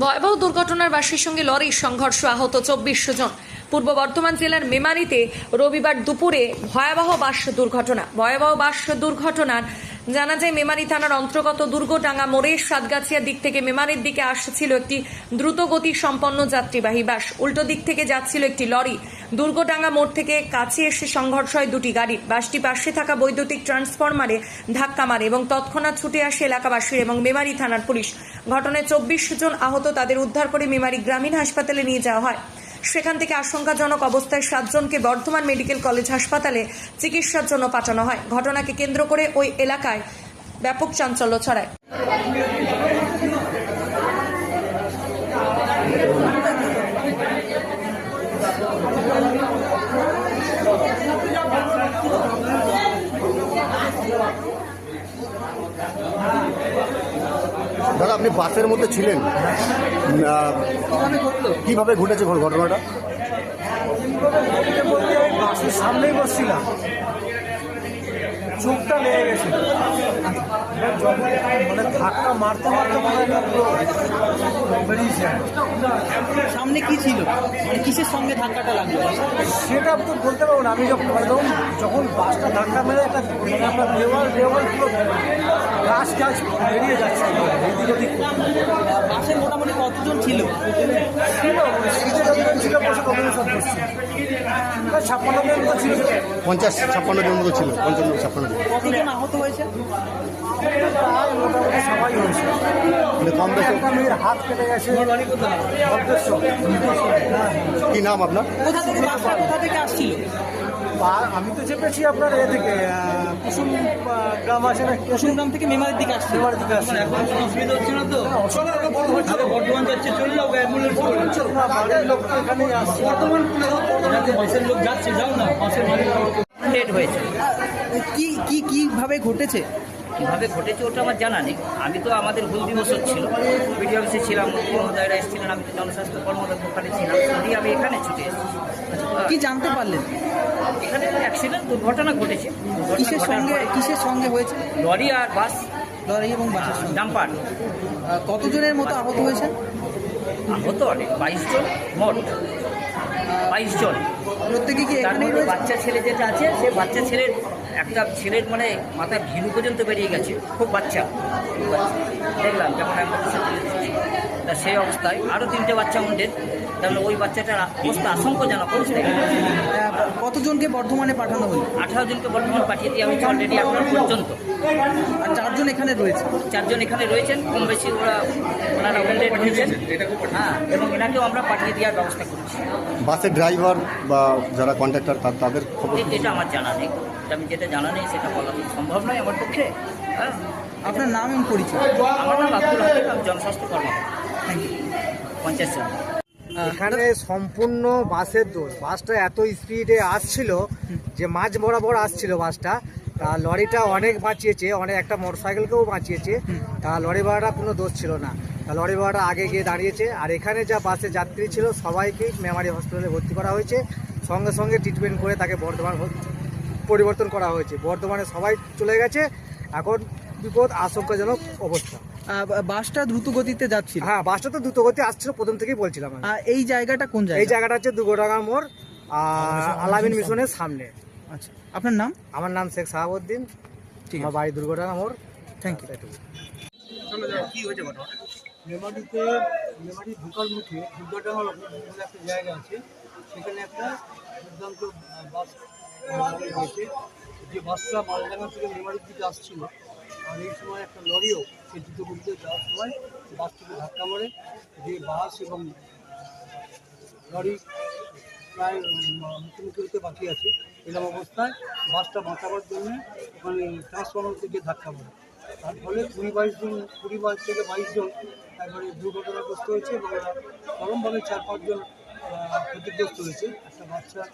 ভয়াবহ দুর্ঘটনার বাসীর সঙ্গে লরির সংঘর্ষ আহত চব্বিশ জন। পূর্ব বর্ধমান জেলার মেমারিতে রবিবার দুপুরে ভয়াবহ বাস দুর্ঘটনা। ভয়াবহ বাস দুর্ঘটনার জানা যায়, মেমারি থানার অন্তর্গত দুর্গডাঙ্গা মোড়ের সাতগাছিয়ার দিক থেকে মেমারির দিকে আসছিল একটি দ্রুতগতি সম্পন্ন যাত্রীবাহী বাস। উল্টো দিক থেকে যাচ্ছিল একটি লরি। দুর্গডাঙ্গা মোড় থেকে কাছে এসে সংঘর্ষ হয় দুটি গাড়ি, বাসটি পাশে থাকা বৈদ্যুতিক ট্রান্সফরমারে ধাক্কা মারে এবং তৎক্ষণাৎ ছুটে আসে এলাকাবাসীর এবং মেমারি থানার পুলিশ। ঘটনায় চব্বিশ জন আহত তাদের উদ্ধার করে মেমারি গ্রামীণ হাসপাতালে নিয়ে যাওয়া হয়। সেখান থেকে আশঙ্কাজনক অবস্থায় সাতজনকে বর্ধমান মেডিকেল কলেজ হাসপাতালে চিকিৎসার জন্য পাঠানো হয়। ঘটনাকে কেন্দ্র করে ওই এলাকায় ব্যাপক চাঞ্চল্য ছড়ায়। আপনি বাসের মধ্যে ছিলেন? কীভাবে ঘটেছে ঘটনাটা? বলতে বাসের সামনেই বসছিলাম। চোখটা লেগে গেছে। যখন মানে ধাক্কা মারতে মারতে মনে বেরিয়েছে। সামনে কি ছিল? মানে কিসের সঙ্গে ধাক্কাটা লাগল? সেটা তো বলতে পারব না। আমি যখন একদম যখন বাসটা ধাক্কা মেরে একটা মানে দেওয়াল দেওয়াল পুরো গাছ গাছ বেরিয়ে যাচ্ছে। এদিক ওদিক বাসে মোটামুটি কতজন ছিল? ছিল ছাপ্পান্ন জন মতো ছিল। পঞ্চাশ ছাপ্পান্ন জন মতো ছিল পঞ্চান্ন ছাপ্পান্ন জন। কতজন আহত হয়েছে? মোটামুটি সবাই হয়েছে। মানে কম বেশি? মেয়ের হাত কেটে গেছে। কি নাম আপনার? কোথা থেকে কোথা থেকে আসছিল? আমি তো চেপেছি আপনার এ থেকে কুসুম গ্রাম আছে না? কুসুম গ্রাম থেকে মেমারের দিকে আসছে। মেমারের দিকে আসছে। অসুবিধা হচ্ছে না তো? বর্ধমান যাচ্ছে চলে যাও অ্যাম্বুলেন্স না, বাড়ির লোক তো এখানেই আসছে বাসের লোক যাচ্ছে যাও না বাসের ডেট হয়েছে। কি কি কীভাবে ঘটেছে? কীভাবে ঘটেছে ওটা আমার জানা নেই। আমি তো আমাদের ভুল দিবস হচ্ছিল বিডিও অফিসে ছিলাম মহোদয়রা এসেছিলেন আমি তো জনস্বাস্থ্য কর্মদক্ষ ওখানে ছিলাম দিয়ে আমি এখানে ছুটে এসেছি। কি জানতে পারলেন? এখানে অ্যাক্সিডেন্ট দুর্ঘটনা ঘটেছে। কিসের সঙ্গে কিসের সঙ্গে হয়েছে? লরি আর বাস। লরি এবং বাসের সঙ্গে। ডাম্পার। কতজনের মতো আহত হয়েছে আহত অনেক বাইশ জন মোট। বাইশ জন। প্রত্যেকে কি তার মধ্যে বাচ্চা ছেলে যেটা আছে সে বাচ্চা ছেলের একটা ছেলের মানে মাথায় ভিলু পর্যন্ত বেরিয়ে গেছে খুব বাচ্চা। দেখলাম যখন তা সেই অবস্থায় আরও তিনটে বাচ্চা আমাদের তাহলে ওই বাচ্চাটার অবস্থা আশঙ্কাজনক কতজনকে বর্ধমানে পাঠানো হলো? আঠারো জনকে বর্ধমানে পাঠিয়ে দিয়ে আমি অলরেডি আপনার পর্যন্ত। আর চারজন এখানে রয়েছে। চারজন এখানে রয়েছেন কম বেশি ওরা ওনারা ওয়েন্ডেড হয়েছেন হ্যাঁ এবং এনাকেও আমরা পাঠিয়ে দেওয়ার ব্যবস্থা করছি। বাসের ড্রাইভার বা যারা কন্ট্রাক্টর তাদের খবর এটা আমার জানা নেই। এটা আমি যেটা জানা নেই সেটা বলা সম্ভব নয় আমার পক্ষে। হ্যাঁ। আপনার নাম এবং পরিচয়? আমার নাম আব্দুল হাকিম আমি জনস্বাস্থ্য কর্মকর্তা। পঞ্চায়েত। এখানে সম্পূর্ণ বাসের দোষ। বাসটা এত স্পিডে আসছিল যে মাঝ বরাবর আসছিল বাসটা। তা লরিটা অনেক বাঁচিয়েছে অনেক একটা মোটরসাইকেলকেও বাঁচিয়েছে। তা লরি ভাড়াটা কোনো দোষ ছিল না। তা লরি ভাড়াটা আগে গিয়ে দাঁড়িয়েছে। আর এখানে যা বাসে যাত্রী ছিল সবাইকেই মেমারি হসপিটালে ভর্তি করা হয়েছে। সঙ্গে সঙ্গে ট্রিটমেন্ট করে তাকে বর্ধমান পরিবর্তন করা হয়েছে। বর্ধমানে সবাই চলে গেছে। এখন বিপদ আশঙ্কাজনক অবস্থা। বাসটা দ্রুত গতিতে যাচ্ছিল? হ্যাঁ বাসটা তো দ্রুতগতি আসছিল প্রথম থেকেই বলছিলাম। এই জায়গাটা কোন জায়গা? এই জায়গাটা হচ্ছে দুগোডাঙ্গা মোড় আর আলামিন মিশনের সামনে। আচ্ছা আপনার নাম? আমার নাম শেখ সাহাবুদ্দিন। ঠিক আমার বাড়ি দুর্ঘটনা মোড়। থ্যাংক ইউ মেমারিতে মেমারি ঢোকার মুখে দুর্ঘটনা বলে একটা জায়গা আছে। সেখানে একটা দুর্দান্ত বাস হয়েছে যে বাসটা মালডাঙ্গা থেকে মেমারির দিকে আসছিল আর এই সময় একটা লরিও সে দ্রুত গতিতে যাওয়ার সময় বাসটিকে ধাক্কা মারে। যে বাস এবং লরি প্রায় মুখোমুখি হতে বাকি আছে। এরকম অবস্থায় বাসটা বাঁচাবার জন্য ওখানে ট্রান্সফরমার থেকে ধাক্কা মারে। তার ফলে কুড়ি বাইশ জন, কুড়ি বাইশ থেকে বাইশ জন একবারে দুর্ঘটনাগ্রস্ত হয়েছে এবং চরমভাবে চার পাঁচজন ক্ষতিগ্রস্ত হয়েছে। একটা বাচ্চার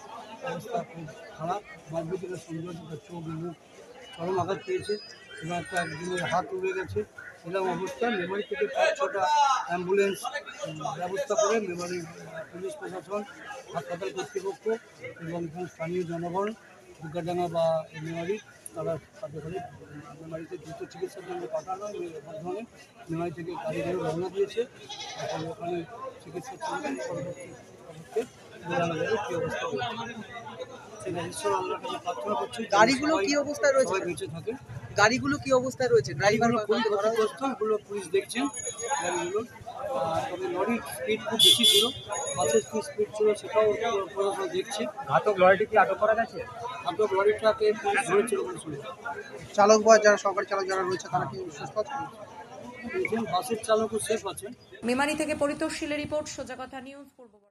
অবস্থা খুব খারাপ বাল্যদিনের সৌন্দর্য তার চোখ মুখ চরম আঘাত পেয়েছে এবং একটা একজনের হাত উড়ে গেছে। এরকম অবস্থায় মেমারি থেকে পাঁচ, ছটা অ্যাম্বুলেন্স ব্যবস্থা করে মেমারি পুলিশ প্রশাসন হাসপাতাল কর্তৃপক্ষ এবং স্থানীয় জনগণ দুর্গাডাঙ্গা বা মেমারি তারা তাদের হলে মেমারিতে দ্রুত চিকিৎসার জন্য পাঠানো হয় মে- বর্ধমানে মেমারি থেকে গাড়ি ধরে রওনা দিয়েছে। এখন ওখানে চিকিৎসা চলবে পরবর্তী পদক্ষেপ বোঝানো যাবে কী অবস্থা রয়েছে। সেটা ঈশ্বর আল্লাহর কাছে প্রার্থনা করছি যেন গাড়িগুলো কি অবস্থায় রয়েছে? বেঁচে থাকে গাড়িগুলো কি অবস্থায় রয়েছে ড্রাইভার পুলিশ দেখছেন। গাড়িগুলো তবে লরির স্পিড খুব বেশি ছিল বাসের কি স্পিড ছিল সেটাও প্রশাসন দেখছে। ঘাতক লরিটি কি আটক করা গেছে? ঘাতক লরিটাকে পুলিশ ধরেছিল বলে শুনে চালক বা যারা সরকারি চালক যারা রয়েছে তারা কি সুস্থ আছে? বাসের চালকও সেফ আছে। মেমারি থেকে পরিতোষ শিলের রিপোর্ট সোজা কথা নিউজ পূর্ব বর্ধমান।